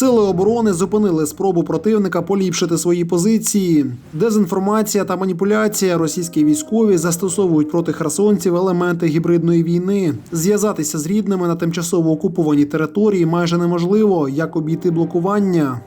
Сили оборони зупинили спробу противника поліпшити свої позиції. Дезінформація та маніпуляція. Російські військові застосовують проти херсонців елементи гібридної війни. Зв'язатися з рідними на тимчасово окупованій території майже неможливо, як обійти блокування.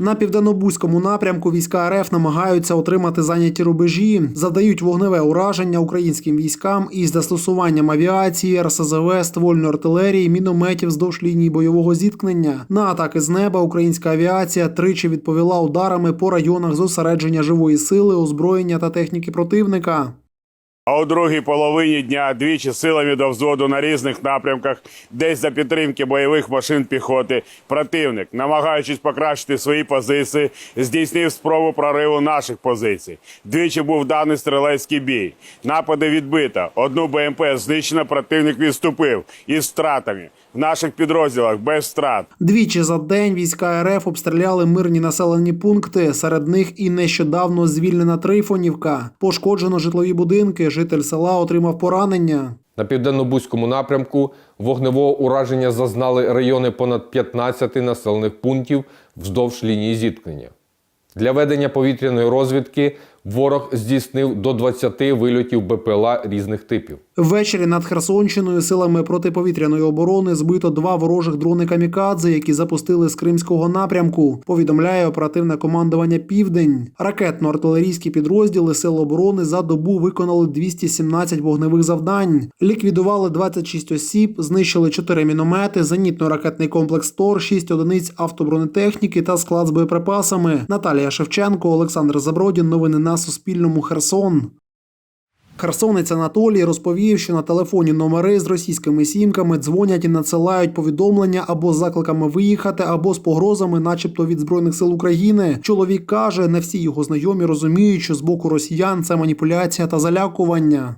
На південнобузькому напрямку війська РФ намагаються отримати зайняті рубежі, завдають вогневе ураження українським військам із застосуванням авіації, РСЗВ, ствольної артилерії, мінометів вздовж лінії бойового зіткнення. На атаки з неба українська авіація тричі відповіла ударами по районах зосередження живої сили, озброєння та техніки противника. А у другій половині дня двічі силами до взводу на різних напрямках, десь за підтримки бойових машин піхоти, противник, намагаючись покращити свої позиції, здійснив спробу прориву наших позицій. Двічі був даний стрілецький бій. Напади відбито. Одну БМП знищено, противник відступив із втратами. В наших підрозділах без втрат. Двічі за день війська РФ обстріляли мирні населені пункти. Серед них і нещодавно звільнена Трифонівка. Пошкоджено житлові будинки. Житель села отримав поранення. На південно-бузькому напрямку вогневого ураження зазнали райони понад 15 населених пунктів вздовж лінії зіткнення. Для ведення повітряної розвідки ворог здійснив до 20 вильотів БПЛА різних типів. Ввечері над Херсонщиною силами протиповітряної оборони збито два ворожих дрони камікадзе, які запустили з кримського напрямку. Повідомляє оперативне командування Південь. Ракетно-артилерійські підрозділи Сил оборони за добу виконали 217 вогневих завдань. Ліквідували 26 осіб, знищили 4 міномети, зенітно-ракетний комплекс ТОР, 6 одиниць автобронетехніки та склад з боєприпасами. Наталія Шевченко, Олександр Забродін. Новини на Суспільному. Херсон. Херсонець Анатолій розповів, що на телефоні номери з російськими сімками дзвонять і надсилають повідомлення або з закликами виїхати, або з погрозами, начебто від збройних сил України. Чоловік каже, не всі його знайомі розуміють, що з боку росіян це маніпуляція та залякування.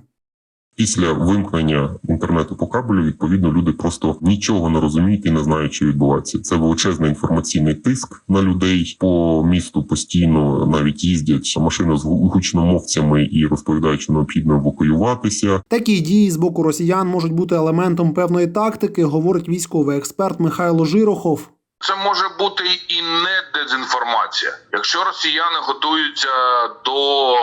Після вимкнення інтернету по кабелю, відповідно, люди просто нічого не розуміють і не знають, що відбувається. Це величезний інформаційний тиск на людей по місту постійно навіть їздять що машини з гучномовцями і розповідають, що необхідно евакуюватися. Такі дії з боку росіян можуть бути елементом певної тактики, говорить військовий експерт Михайло Жирохов. Це може бути і не дезінформація. Якщо росіяни готуються до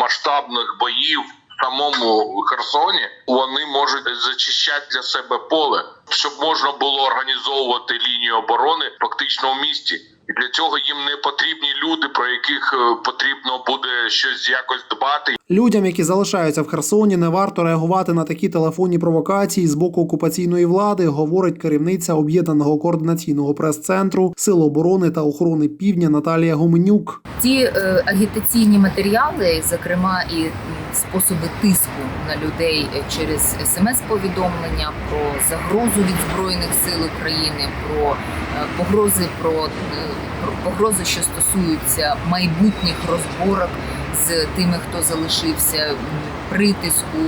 масштабних боїв самому Херсоні, вони можуть зачищати для себе поле, щоб можна було організовувати лінію оборони фактично в місті. І для цього їм не потрібні люди, про яких е, потрібно буде щось якось дбати. Людям, які залишаються в Херсоні, не варто реагувати на такі телефонні провокації з боку окупаційної влади, говорить керівниця об'єднаного координаційного прес-центру Сил оборони та охорони Півдня Наталія Гуменюк. Ті е, агітаційні матеріали, зокрема і способи тиску на людей через смс-повідомлення про загрозу від збройних сил України, про е, погрози про, е, про погрози, що стосуються майбутніх розборок з тими, хто залишився, притиску,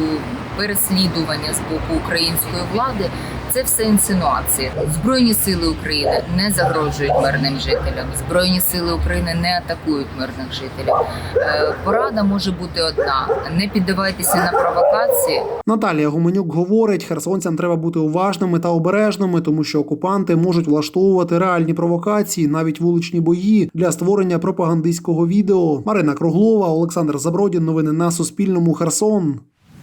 переслідування з боку української влади. Це все інсинуації. Збройні сили України не загрожують мирним жителям. Збройні сили України не атакують мирних жителів. Е, Порада може бути одна: не піддавайтеся на провокації. Наталія Гуменюк говорить, херсонцям треба бути уважними та обережними, тому що окупанти можуть влаштовувати реальні провокації, навіть вуличні бої для створення пропагандистського відео. Марина Круглова, Олександр Забродін. Новини на Суспільному. Херсон.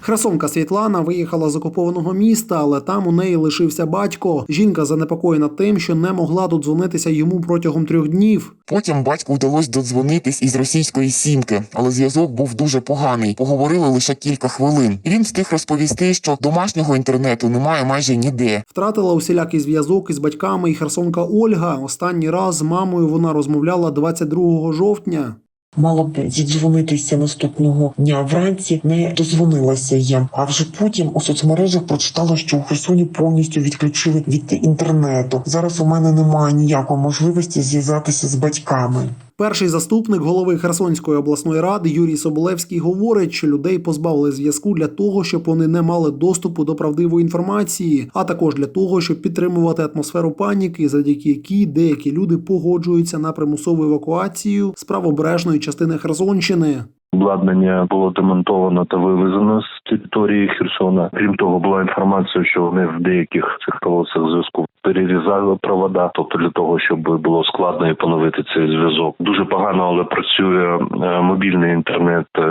Херсонка Світлана виїхала з окупованого міста, але там у неї лишився батько. Жінка занепокоєна тим, що не могла додзвонитися йому протягом трьох днів. Потім батьку вдалося додзвонитись із російської сімки, але зв'язок був дуже поганий. Поговорили лише кілька хвилин. Він встиг розповісти, що домашнього інтернету немає майже ніде. Втратила усілякий зв'язок із батьками і херсонка Ольга. Останній раз з мамою вона розмовляла 22 жовтня. Мала б зідзвонитися наступного дня вранці, не дозвонилася я. А вже потім у соцмережах прочитала, що у Херсоні повністю відключили від інтернету. Зараз у мене немає ніякої можливості зв'язатися з батьками. Перший заступник голови Херсонської обласної ради Юрій Соболевський говорить, що людей позбавили зв'язку для того, щоб вони не мали доступу до правдивої інформації, а також для того, щоб підтримувати атмосферу паніки, завдяки якій деякі люди погоджуються на примусову евакуацію з правобережної частини Херсонщини. Обладнання було демонтовано та вивезено з території Херсона. Крім того, була інформація, що вони в деяких цих колосах зв'язку перерізали провода, тобто для того, щоб було складно і поновити цей зв'язок. Дуже погано, але працює е, мобільний інтернет е,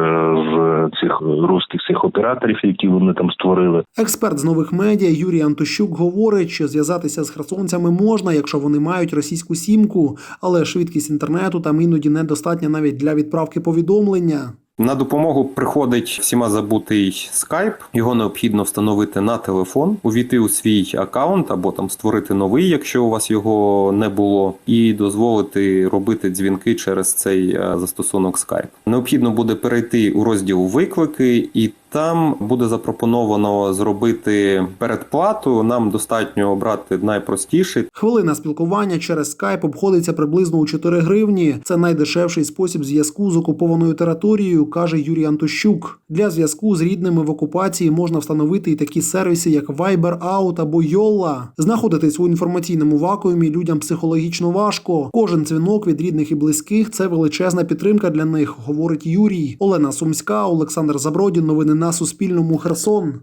з цих русських цих операторів, які вони там створили. Експерт з нових медіа Юрій Антощук говорить, що зв'язатися з херсонцями можна, якщо вони мають російську сімку, але швидкість інтернету там іноді недостатня навіть для відправки повідомлення. На допомогу приходить всіма забутий скайп. Його необхідно встановити на телефон, увійти у свій аккаунт або там створити новий, якщо у вас його не було, і дозволити робити дзвінки через цей е, застосунок Skype. Необхідно буде перейти у розділ виклики, і там буде запропоновано зробити передплату. Нам достатньо обрати найпростіший. Хвилина спілкування через скайп обходиться приблизно у 4 гривні. Це найдешевший спосіб зв'язку з окупованою територією, каже Юрій Антощук. Для зв'язку з рідними в окупації можна встановити і такі сервіси, як Viber Out або Yolla. Знаходитись у інформаційному вакуумі людям психологічно важко. Кожен дзвінок від рідних і близьких це величезна підтримка для них, говорить Юрій. Олена Сумська, Олександр Забродін. Новини на Суспільному. Херсон.